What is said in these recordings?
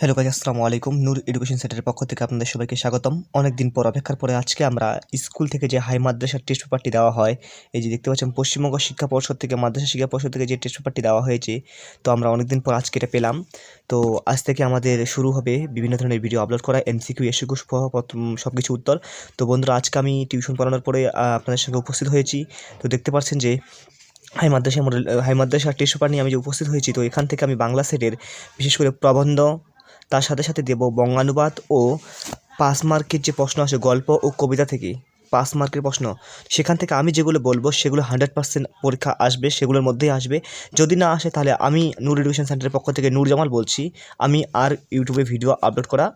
Hello guys আসসালামু আলাইকুম। নূর education সেন্টারের পক্ষ থেকে আপনাদের সবাইকে স্বাগতম। অনেক দিন পর অপেক্ষার পরে আজকে আমরা স্কুল থেকে যে হাই মাদ্রাসার টেস্ট পেপারটি দেওয়া হয়, এই যে দেখতে পাচ্ছেন পশ্চিমবঙ্গ শিক্ষা পর্ষদ থেকে, মাদ্রাসা শিক্ষা পর্ষদ থেকে যে টেস্ট পেপারটি দেওয়া হয়েছে, তো আমরা অনেক দিন পর আজকে এটা পেলাম। তো আজ থেকে আমাদের শুরু হবে বিভিন্ন ধরনের ভিডিও আপলোড করা এমসিকিউ এসিকিউ সব কিছু উত্তর। তো বন্ধুরা, আজকে আমি টিউশন পড়ানোর পরে আপনাদের সঙ্গে উপস্থিত হয়েছি। তো দেখতে পাচ্ছেন যে high Madrasa model high Madrasa test paper নিয়ে আমি যে উপস্থিত হয়েছি, তো এখান থেকে আমি বাংলা সেটের বিশেষ করে প্রবন্ধ তার সাথে সাথে দেব বঙ্গানুবাদ ও পাঁচ মার্কের যে প্রশ্ন আসে গল্প ও কবিতা থেকে পাস মার্কের প্রশ্ন। সেখান থেকে আমি যেগুলো বলব, সেগুলো হান্ড্রেড পার্সেন্ট পরীক্ষা আসবে, সেগুলোর মধ্যেই আসবে। যদি না আসে, তাহলে আমি নূর এডুকেশন সেন্টারের পক্ষ থেকে নূর জামাল বলছি, আমি আর ইউটিউবে ভিডিও আপলোড করা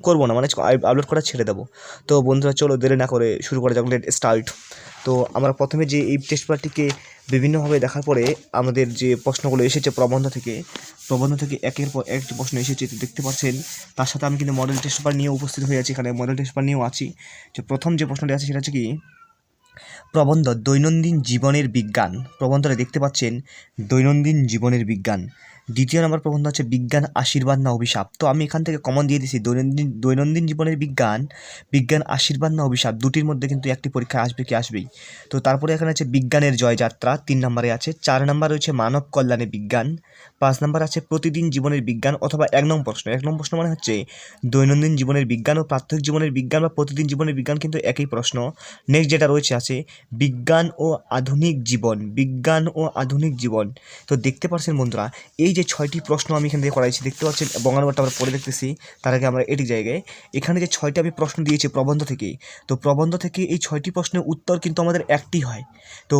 করব না মানে আপলোড করা ছেড়ে দেবো। তো বন্ধুরা, চলো দেরি না করে শুরু করা যাক, লেট স্টার্ট। তো আমরা প্রথমে যে এই টেস্ট পেপারটিকে বিভিন্নভাবে দেখার পরে আমাদের যে প্রশ্নগুলো এসেছে প্রবন্ধ থেকে প্রবন্ধ থেকে একের পর একটি প্রশ্ন এসেছে দেখতে পাচ্ছেন, তার সাথে আমি কিন্তু মডেল টেস্ট পেপার নিয়ে উপস্থিত হয়ে আছি, এখানে মডেল টেস্ট পেপার নিয়েও আছি। যে প্রথম যে প্রশ্নটি আছে সেটা হচ্ছে কি, প্রবন্ধ দৈনন্দিন জীবনের বিজ্ঞান, প্রবন্ধটা দেখতে পাচ্ছেন, দৈনন্দিন জীবনের বিজ্ঞান। দ্বিতীয় নম্বর প্রবন্ধ হচ্ছে বিজ্ঞান, আশীর্বাদ না অভিশাপ। তো আমি এখান থেকে কমন দিয়ে দিছি, দৈনন্দিন দৈনন্দিন জীবনের বিজ্ঞান বিজ্ঞান, আশীর্বাদ না অভিশাপ, দুটির মধ্যে কিন্তু একটি পরীক্ষা আসবে কি আসবেই। তো তারপরে এখানে আছে বিজ্ঞানের জয়যাত্রা, তিন নম্বরে আছে, চার নম্বর রয়েছে মানব কল্যাণে বিজ্ঞান, পাঁচ নম্বর আছে প্রতিদিন জীবনের বিজ্ঞান অথবা এক নম্বর প্রশ্ন। এক নম্বর প্রশ্ন মানে হচ্ছে দৈনন্দিন জীবনের বিজ্ঞান ও প্রাত্যহিক জীবনের বিজ্ঞান বা প্রতিদিন জীবনের বিজ্ঞান কিন্তু একই প্রশ্ন। নেক্সট যেটা রয়েছে আছে বিজ্ঞান ও আধুনিক জীবন, বিজ্ঞান ও আধুনিক জীবন। তো দেখতে পাচ্ছেন বন্ধুরা, এই যে ছয়টি প্রশ্ন আমি এখান থেকে করাইছি, দেখতে পাচ্ছেন, বঙ্গানুবাদটা আমরা পড়ে দেখতেছি, তার আগে আমরা এটি জায়গায়, এখানে যে ছয়টি আমি প্রশ্ন দিয়েছি প্রবন্ধ থেকে, তো প্রবন্ধ থেকে এই ছয়টি প্রশ্নের উত্তর কিন্তু আমাদের একটি হয়। তো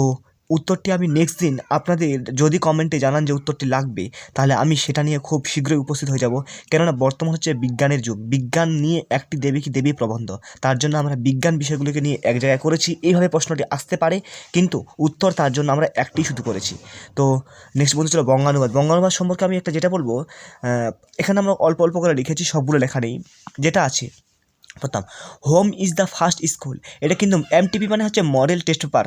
উত্তরটি আমি নেক্সট দিন আপনাদের যদি কমেন্টে জানান যে উত্তরটি লাগবে, তাহলে আমি সেটা নিয়ে খুব শীঘ্রই উপস্থিত হয়ে যাব। কেননা বর্তমান হচ্ছে বিজ্ঞানের যুগ। বিজ্ঞান নিয়ে একটি দেবী কি দেবী প্রবন্ধ। তার জন্য আমরা বিজ্ঞান বিষয়গুলিকে নিয়ে এক জায়গায় করেছি, এইভাবে প্রশ্নটি আসতে পারে, কিন্তু উত্তর তার জন্য আমরা একটি শুধু করেছি। তো নেক্সট বলতে চলো বঙ্গানুবাদ। বঙ্গানুবাদ সম্পর্কে আমি একটা যেটা বলব এখানে আমরা অল্প অল্প করে লিখেছি, সবগুলো লেখা নেই। যেটা আছে, প্রথম home is the first school এটা কিন্তু এমটিপি মানে হচ্ছে মডেল টেস্ট পেপার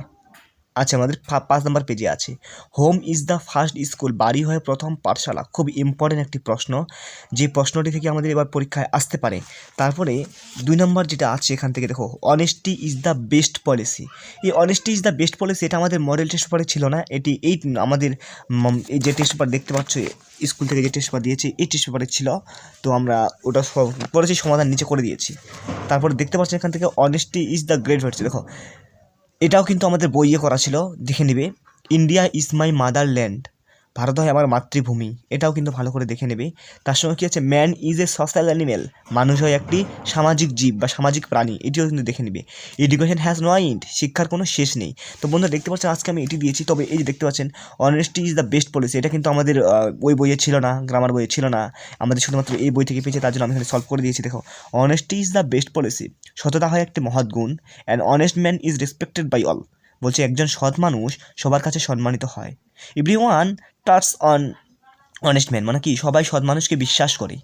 আছে, আমাদের পাঁচ নম্বর পেজে আছে। Home is the first school বাড়ি হয় প্রথম পাঠশালা। খুব ইম্পর্টেন্ট একটি প্রশ্ন। যে প্রশ্নটি থেকে আমাদের এবার পরীক্ষায় আসতে পারে। তারপরে দুই নম্বর যেটা আছে এখান থেকে দেখো honesty is the best policy এই honesty is the best policy এটা আমাদের মডেল টেস্ট পেপারে ছিল না। এটি এই আমাদের এই যে টেস্ট পেপার দেখতে পাচ্ছ স্কুল থেকে যে টেস্ট পেপার দিয়েছে, এই টেস্ট পেপারে ছিল। তো আমরা ওটা করেছি, সমাধান নিচে করে দিয়েছি। তারপরে দেখতে পাচ্ছেন এখান থেকে honesty is the great virtue দেখো এটাও কিন্তু আমাদের বইয়ে করা ছিল দেখে নেবে। India is my motherland Bharat হয় আমার মাতৃভূমি। এটাও কিন্তু ভালো করে দেখে নেবে। তার সঙ্গে কী আছে? Man is a social animal মানুষ হয় একটি সামাজিক জীব বা সামাজিক প্রাণী। এটিও কিন্তু দেখে নেবে। এডুকেশন হ্যাজ নো ইন্ড শিক্ষার কোনো শেষ নেই। তো বন্ধুরা, দেখতে পাচ্ছেন, আজকে আমি এটি দিয়েছি। তবে এই যে দেখতে পাচ্ছেন honesty is the best policy এটা কিন্তু আমাদের ওই বইয়ে ছিল না গ্রামার বইয়ে ছিল না। আমাদের শুধুমাত্র এই বই থেকে পেয়েছে, তার জন্য আমি এখানে সলভ করে দিয়েছি, দেখো। Honesty is the best policy সততা হয় একটি মহৎ গুণ। And honest man is respected by all বলছে, একজন সৎ মানুষ সবার কাছে সম্মানিত হয়। Everyone trusts an honest man মানে কি? সবাই সৎ মানুষকে বিশ্বাস করে।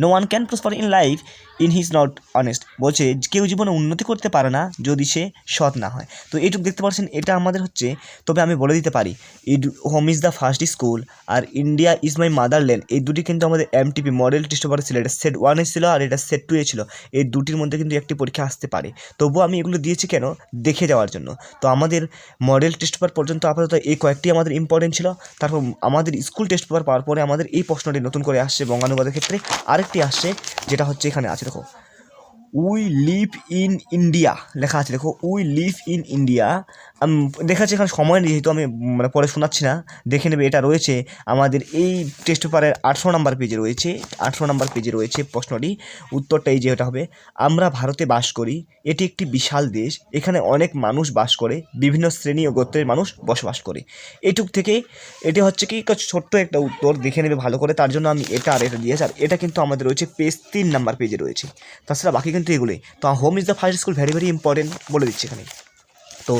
No one can prosper in life in his not honest বলছে, কেউ জীবনে উন্নতি করতে পারে না যদি সে সৎ না হয়। তো এইটুকু দেখতে পাচ্ছেন, এটা আমাদের হচ্ছে, তবে আমি বলে দিতে পারি, ইড, home is the first school R India is my motherland. এই দুটি কিন্তু আমাদের এম এমটিপি মডেল টেস্ট পেপারে ছিল, এটা সেট ওয়ানে ছিল আর এটা সেট টুয়ে ছিল। এই দুটির মধ্যে কিন্তু একটি পরীক্ষা আসতে পারে। তবুও আমি এগুলো দিয়েছি কেন? দেখে যাওয়ার জন্য। তো আমাদের মডেল টেস্ট পেপার পর্যন্ত আপাতত এই কয়েকটি আমাদের ইম্পর্টেন্ট ছিল। তারপর আমাদের স্কুল টেস্ট পেপার পাওয়ার পরে আমাদের এই প্রশ্নটি নতুন করে আসছে বঙ্গানুবাদের ক্ষেত্রে। আরেকটি আসছে যেটা হচ্ছে এখানে আছে দেখো। উই লিভ ইন ইন্ডিয়া লেখা আছে, দেখো উই লিভ ইন ইন্ডিয়া দেখা যাচ্ছে এখানে সময় নেই যেহেতু আমি মানে পরে শোনাচ্ছি না, দেখে নেবে এটা রয়েছে। আমাদের এই টেস্ট পেপারের আটশো নাম্বার পেজে রয়েছে আটশো নাম্বার পেজে রয়েছে প্রশ্নটি। উত্তরটা এই যে এটা হবে, আমরা ভারতে বাস করি, এটি একটি বিশাল দেশ, এখানে অনেক মানুষ বাস করে, বিভিন্ন শ্রেণি ও গোত্রের মানুষ বসবাস করে। এটুক থেকে এটি হচ্ছে কি ছোট্ট একটা উত্তর, দেখে নেবে ভালো করে, তার জন্য আমি এটা আর এটা দিয়েছি, আর এটা কিন্তু আমাদের রয়েছে পেজ তিন নাম্বার পেজে রয়েছে। তাছাড়া বাকি কিন্তু এগুলোই। তো home is the first school very very important বলে দিচ্ছি এখানে। তো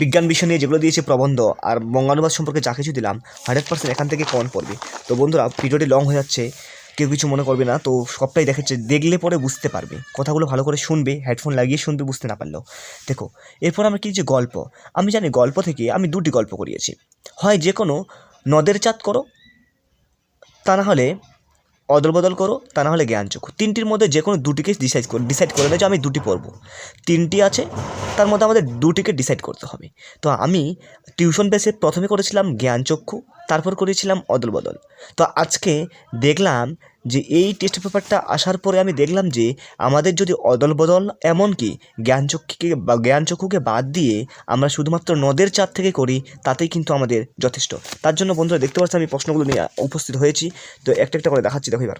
বিজ্ঞান বিষয় নিয়ে যেগুলো দিয়েছে প্রবন্ধ আর বঙ্গানুবাদ সম্পর্কে যা কিছু দিলাম হান্ড্রেড পার্সেন্ট এখান থেকে কমন পড়বে। তো বন্ধুরা, ভিডিওটি লং হয়ে যাচ্ছে, কেউ কিছু মনে করবে না, তো সবটাই দেখাচ্ছে, দেখলে পরে বুঝতে পারবে। কথাগুলো ভালো করে শুনবে হেডফোন লাগিয়ে শুনবে, বুঝতে না পারলেও। দেখো, এরপর আমরা কি যে গল্প? আমি জানি গল্প থেকে আমি দুটি গল্প করিয়েছি। হয় যে কোনো, নদের চাঁদ করো, তা না হলে অদল বদল করো, তা না হলে জ্ঞান চক্ষু তিনটির মধ্যে যে কোনো দুটিকে ডিসাইড করে ডিসাইড করে নেয় যে আমি দুটি পড়ব। তিনটি আছে, তার মধ্যে আমাদের দুটিকে ডিসাইড করতে হবে। তো আমি টিউশন বেসে প্রথমে করেছিলাম জ্ঞান চক্ষু তারপর করেছিলাম অদল বদল। তো আজকে দেখলাম যে এই টেস্ট পেপারটা আসার পরে আমি দেখলাম যে আমাদের যদি অদল বদল এমনকি জ্ঞানচক্ষুকে বা জ্ঞানচক্ষুকে বাদ দিয়ে আমরা শুধুমাত্র নদের চাঁদ থেকে করি, তাতেই কিন্তু আমাদের যথেষ্ট। তার জন্য বন্ধুরা দেখতে পাচ্ছি আমি প্রশ্নগুলো নিয়ে উপস্থিত হয়েছি। তো একটা একটা করে দেখাচ্ছি, দেখো এবার।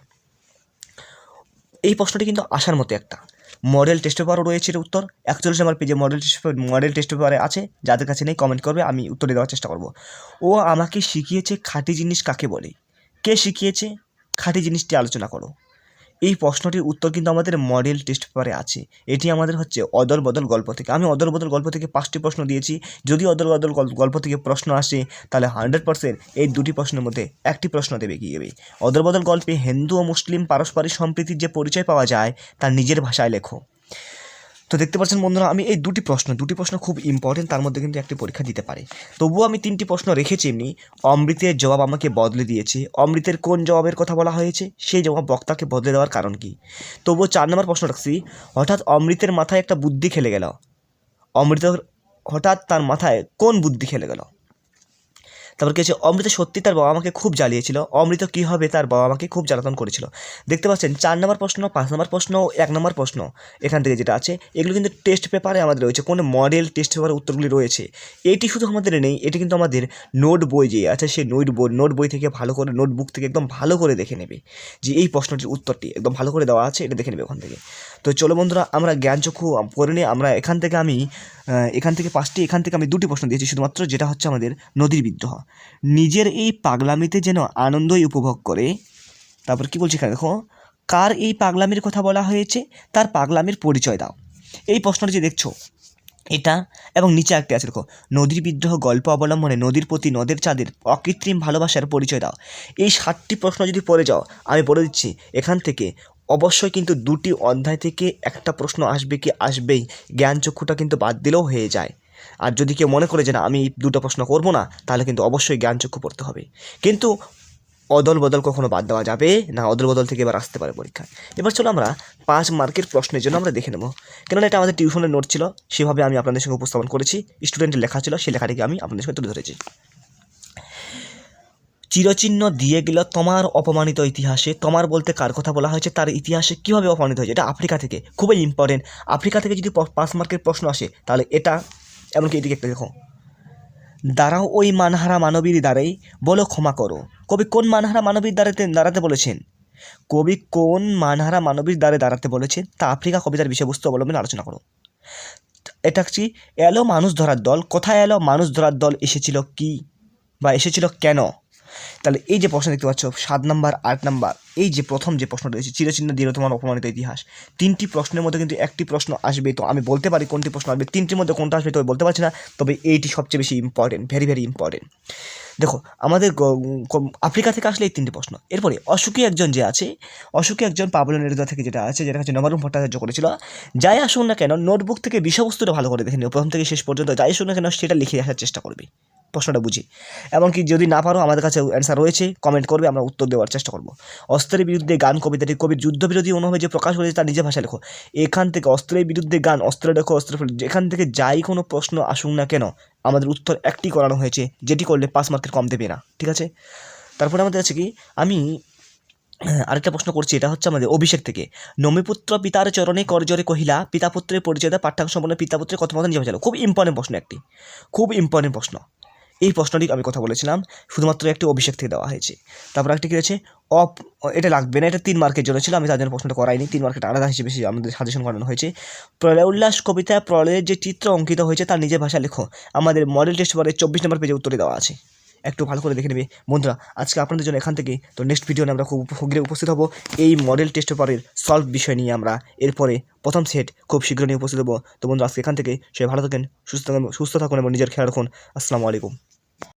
এই প্রশ্নটি কিন্তু আসার মতো একটা। মডেল টেস্ট পেপারও রয়েছে এর উত্তর। একচল্লিশ নম্বর পেজে মডেল টেস্ট মডেল টেস্ট পেপারে আছে। যাদের কাছে নেই কমেন্ট করবে, আমি উত্তরে দেওয়ার চেষ্টা করব। ও আমাকে শিখিয়েছে খাঁটি জিনিস কাকে বলে? কে শিখিয়েছে? খাঁটি জিনিসটি আলোচনা করো। এই প্রশ্নটির উত্তর কিন্তু আমাদের মডেল টেস্ট পেপারে আছে। এটি আমাদের হচ্ছে অদল বদল গল্প থেকে। আমি অদল বদল গল্প থেকে পাঁচটি প্রশ্ন দিয়েছি। যদি অদল বদল গল- গল্প থেকে প্রশ্ন আসে, তাহলে হান্ড্রেড পার্সেন্ট এই দুটি প্রশ্নের মধ্যে একটি প্রশ্ন দেবে কি যাবে অদল বদল গল্পে হিন্দু ও মুসলিম পারস্পরিক সম্প্রীতির যে পরিচয় পাওয়া যায়, তা নিজের ভাষায় লেখো। তো দেখতে পাচ্ছেন বন্ধুরা, আমি এই দুটি প্রশ্ন দুটি প্রশ্ন খুব ইম্পর্টেন্ট তার মধ্যে কিন্তু একটি পরীক্ষা দিতে পারে। তবুও আমি তিনটি প্রশ্ন রেখেছি এমনি। অমৃতের জবাব আমাকে বদলে দিয়েছে। অমৃতের কোন জবাবের কথা বলা হয়েছে? সেই জবাব বক্তাকে বদলে দেওয়ার কারণ কি? তবুও চার নম্বর প্রশ্ন রাখছি। হঠাৎ অমৃতের মাথায় একটা বুদ্ধি খেলে গেল। অমৃত হঠাৎ তার মাথায় কোন বুদ্ধি খেলে গেল? তারপর কি হচ্ছে অমৃত সত্যি তার বাবা মাকে খুব জ্বালিয়েছিল। অমৃত কী হবে তার বাবা মাকে খুব জ্বালাতন করেছিল। দেখতে পাচ্ছেন, চার নম্বর প্রশ্ন, পাঁচ নম্বর প্রশ্ন এক নম্বর প্রশ্ন এখান থেকে যেটা আছে, এগুলো কিন্তু টেস্ট পেপারে আমাদের রয়েছে। কোন মডেল টেস্ট পেপারের উত্তরগুলি রয়েছে। এটি শুধু আমাদের নেই, এটি কিন্তু আমাদের নোট বই যে আছে সেই নোট বই নোট বই থেকে ভালো করে নোটবুক থেকে একদম ভালো করে দেখে নেবে। যে এই প্রশ্নটির উত্তরটি একদম ভালো করে দেওয়া আছে, এটা দেখে নেবে ওখান থেকে। তো চলো বন্ধুরা, আমরা জ্ঞানচক্ষু করে নিয়ে আমরা এখান থেকে আমি এখান থেকে পাঁচটি, এখান থেকে আমি দুটি প্রশ্ন দিয়েছি শুধুমাত্র, যেটা হচ্ছে আমাদের নদীর বিদ্রোহ। নিজের এই পাগলামিতে যেন আনন্দই উপভোগ করে, তারপর কি বলছি এখানে দেখো, কার এই পাগলামির কথা বলা হয়েছে, তার পাগলামির পরিচয় দাও। এই প্রশ্নটি যে দেখছ, এটা এবং নিচে একটি আছে, দেখো, নদীর বিদ্রোহ গল্প অবলম্বনে নদীর প্রতি নদের চাঁদের অকৃত্রিম ভালোবাসার পরিচয় দাও। এই সাতটি প্রশ্ন যদি পড়ে যাও, আমি বলে দিচ্ছি, এখান থেকে অবশ্যই কিন্তু দুটি অধ্যায় থেকে একটা প্রশ্ন আসবে কি আসবেই। জ্ঞানচক্ষুটা কিন্তু বাদ দিলেও হয়ে যায়। আর যদি কেউ মনে করে যে না, আমি দুটো প্রশ্ন করব না, তাহলে কিন্তু অবশ্যই জ্ঞানচক্ষু পড়তে হবে। কিন্তু অদল বদল কখনো বাদ দেওয়া যাবে না, অদল বদল থেকে এবার আসতে পারে পরীক্ষায় এবার চলো আমরা পাঁচ মার্কের প্রশ্নের জন্য আমরা দেখে নেব। কেননা এটা আমাদের টিউশনের নোট ছিল, সেভাবে আমি আপনাদের সঙ্গে উপস্থাপন করেছি। স্টুডেন্টের লেখা ছিল সেই লেখাটিকে আমি আপনাদের সঙ্গে তুলে ধরেছি। চিরচিহ্ন দিয়ে গেল তোমার অপমানিত ইতিহাসে। তোমার বলতে কার কথা বলা হয়েছে, তার ইতিহাসে কীভাবে অপমানিত হয়েছে? এটা আফ্রিকা থেকে। খুবই ইম্পর্টেন্ট আফ্রিকা থেকে যদি পাঁচ মার্কের প্রশ্ন আসে, তাহলে এটা, এমনকি এদিকে একটা দেখো। দাঁড়াও ওই মানহারা মানবীর দ্বারাই, বলো ক্ষমা করো। কবি কোন মানহারা মানবীর দাঁড়াতে দাঁড়াতে বলেছেন? কবি কোন মানহারা মানবীর দ্বারে দাঁড়াতে বলেছেন? তা আফ্রিকা কবিতার বিষয়বস্তু অবলম্বনে আলোচনা করো। এটা কি এলো মানুষ ধরার দল। কোথায় এলো মানুষ ধরার দল? এসেছিল কি? বা এসেছিল কেন? তাহলে এই যে প্রশ্ন দেখতে পাচ্ছ, সাত নাম্বার, আট নাম্বার, এই যে প্রথম যে প্রশ্নটা রয়েছে, চিরচিহ্ন দিয়ে তোমার অপমানিত ইতিহাস। তিনটি প্রশ্নের মধ্যে কিন্তু একটি প্রশ্ন আসবে, তো আমি বলতে পারি কোনটি প্রশ্ন আসবে। তিনটির মধ্যে কোনটা আসবে তবে বলতে পারছি না, তবে এইটি সবচেয়ে বেশি ইম্পর্টেন্ট ভেরি ভেরি ইম্পর্টেন্ট দেখো, আমাদের আফ্রিকা থেকে আসলে এই তিনটি প্রশ্ন। এরপরে অসুখী একজন যে আছে অসুখী একজন পাবলো নেরুদা থেকে যেটা আছে, যেটা হচ্ছে নবরুম ভট্টাচার্য করেছিল, যাই আসুন না কেন, নোটবুক থেকে বিষয়বস্তুটা ভালো করে দেখে নিও, প্রথম থেকে শেষ পর্যন্ত যাই আসুন না কেন, সেটা লিখে আসার চেষ্টা করবে। প্রশ্নটা বুঝি। এমনকি যদি না পারো, আমাদের কাছে অ্যান্সার রয়েছে কমেন্ট করবে, আমরা উত্তর দেওয়ার চেষ্টা করব। অস্ত্রের বিরুদ্ধে গান কবিতাটি কবির যুদ্ধবিরোধী অনুভবে যে প্রকাশ করেছে তার নিজের ভাষায় লেখো। এখান থেকে অস্ত্রের বিরুদ্ধে গান, অস্ত্র লেখো, অস্ত্র যেখান থেকে যাই কোনো প্রশ্ন আসুক না কেন, আমাদের উত্তর একটি করানো হয়েছে, যেটি করলে পাঁচ মার্কের কম দেবে না। ঠিক আছে? তারপরে আমাদের আছে কি? আমি আরেকটা প্রশ্ন করছি, এটা হচ্ছে আমাদের অভিষেক থেকে। নমিপুত্র পিতার চরণে করজরে কহিলা পিতা পুত্রের পরিচয় পাঠ্যাংশ সম্পন্ন পিতা পুত্রের কথা মতন জীবন চালো। খুব ইম্পর্টেন্ট প্রশ্ন একটি। খুব ইম্পর্টেন্ট প্রশ্ন। এই প্রশ্নটি আমি কথা বলেছিলাম, শুধুমাত্র একটি অভিষেক থেকে দেওয়া হয়েছে। তারপর একটি কী রয়েছে? অপ, এটা লাগবে না, এটা তিন মার্কের জন্য ছিল, আমি তার জন্য প্রশ্নটা করাইনি, তিন মার্কেট আলাদা হিসেবে আমাদের সাজেশন করানো হয়েছে। প্রলয় উল্লাস কবিতা প্রলয়ের যে চিত্র অঙ্কিত হয়েছে তার নিজের ভাষা লেখো। আমাদের মডেল টেস্ট পরে চব্বিশ নম্বর পেজে উত্তরে দেওয়া আছে। একটু ভালো করে দেখে নেবে। বন্ধুরা, আজকে আপনাদের জন্য এখান থেকে তো নেক্সট ভিডিও আমরা খুব শীঘ্রই উপস্থিত হব। এই মডেল টেস্ট পেপারের সলভ বিষয় নিয়ে আমরা। এরপরে প্রথম সেট খুব শীঘ্র নিয়ে উপস্থিত হব। তো বন্ধুরা, আজকে এখান থেকে সবাই ভালো থাকেন, সুস্থ থাকুন সুস্থ থাকুন এবং নিজের খেয়াল রাখুন। আসসালামু আলাইকুম।